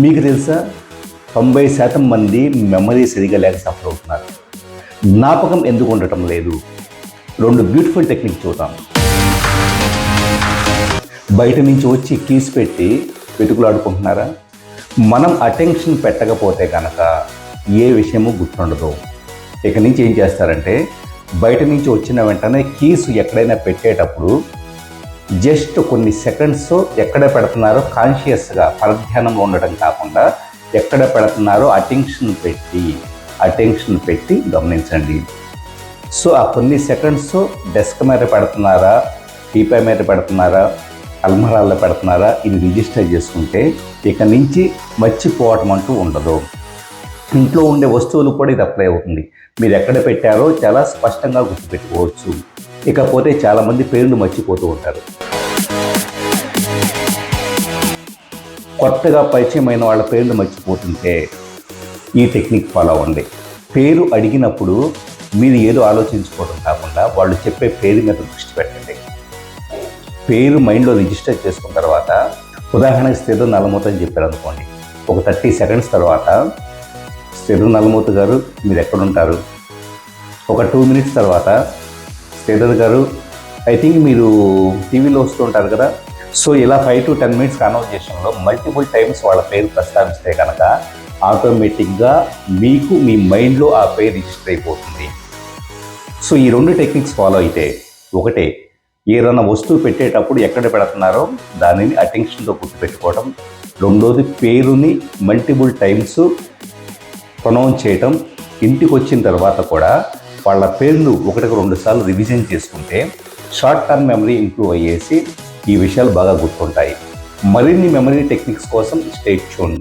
మీకు తెలుసా? తొంభై శాతం మంది మెమరీ సరిగా లేక సఫర్ అవుతున్నారు. జ్ఞాపకం ఎందుకు ఉండటం లేదు? రెండు బ్యూటిఫుల్ టెక్నిక్ చూద్దాం. బయట నుంచి వచ్చి కీస్ పెట్టి వెతుకులాడుకుంటున్నారా? మనం అటెన్షన్ పెట్టకపోతే కనుక ఏ విషయము గుర్తుండదు. ఇక నుంచి ఏం చేస్తారంటే బయట నుంచి వచ్చిన వెంటనే కీస్ ఎక్కడైనా పెట్టేటప్పుడు జస్ట్ కొన్ని సెకండ్స్ ఎక్కడ పెడుతున్నారో కాన్షియస్గా పరధ్యానంలో ఉండటం కాకుండా ఎక్కడ పెడుతున్నారో అటెన్షన్ పెట్టి అటెన్షన్ పెట్టి గమనించండి. సో ఆ కొన్ని సెకండ్స్ డెస్క్ మీద పెడుతున్నారా టీపై మీద పెడుతున్నారా అల్మరాల్లో పెడుతున్నారా ఇది రిజిస్టర్ చేసుకుంటే ఇక నుంచి మర్చిపోవటం అంటూ ఉండదు. ఇంట్లో ఉండే వస్తువులు కూడా ఇది అప్లై అవుతుంది. మీరు ఎక్కడ పెట్టారో చాలా స్పష్టంగా గుర్తుపెట్టుకోవచ్చు. ఇకపోతే చాలామంది పేరును మర్చిపోతూ ఉంటారు. కొత్తగా పరిచయమైన వాళ్ళ పేర్లు మర్చిపోతుంటే ఈ టెక్నిక్ ఫాలో అవ్వండి. పేరు అడిగినప్పుడు మీరు ఏదో ఆలోచించుకోవడం కాకుండా వాళ్ళు చెప్పే పేరు మీద దృష్టి పెట్టండి. పేరు మైండ్లో రిజిస్టర్ చేసుకున్న తర్వాత ఉదాహరణకి స్థిర నలమూత అని చెప్పారు అనుకోండి. ఒక థర్టీ సెకండ్స్ తర్వాత స్థిర నలమూత గారు మీరు ఎక్కడుంటారు? ఒక టూ మినిట్స్ తర్వాత శ్రీధర్ గారు ఐ థింక్ మీరు టీవీలో వస్తుంటారు కదా. సో ఇలా ఫైవ్ టు టెన్ మినిట్స్ కాన్వర్జేషన్లో మల్టిపుల్ టైమ్స్ వాళ్ళ పేరు ప్రస్తావిస్తే కనుక ఆటోమేటిక్గా మీకు మీ మైండ్లో ఆ పేరు రిజిస్టర్ అయిపోతుంది. సో ఈ రెండు టెక్నిక్స్ ఫాలో అయితే ఒకటే ఏదైనా వస్తువు పెట్టేటప్పుడు ఎక్కడ పెడుతున్నారో దానిని అటెన్షన్తో గుర్తుపెట్టుకోవడం రెండోది పేరుని మల్టిపుల్ టైమ్స్ ప్రొనౌన్స్ చేయటం ఇంటికి వచ్చిన తర్వాత కూడా వాళ్ళ పేర్లు ఒకటికి రెండు సార్లు రివిజన్ చేసుకుంటే షార్ట్ టర్మ్ మెమరీ ఇంప్రూవ్ అయ్యేసి ఈ విషయాలు బాగా గుర్తుంటాయి. మరిన్ని మెమరీ టెక్నిక్స్ కోసం స్టేట్ చూడండి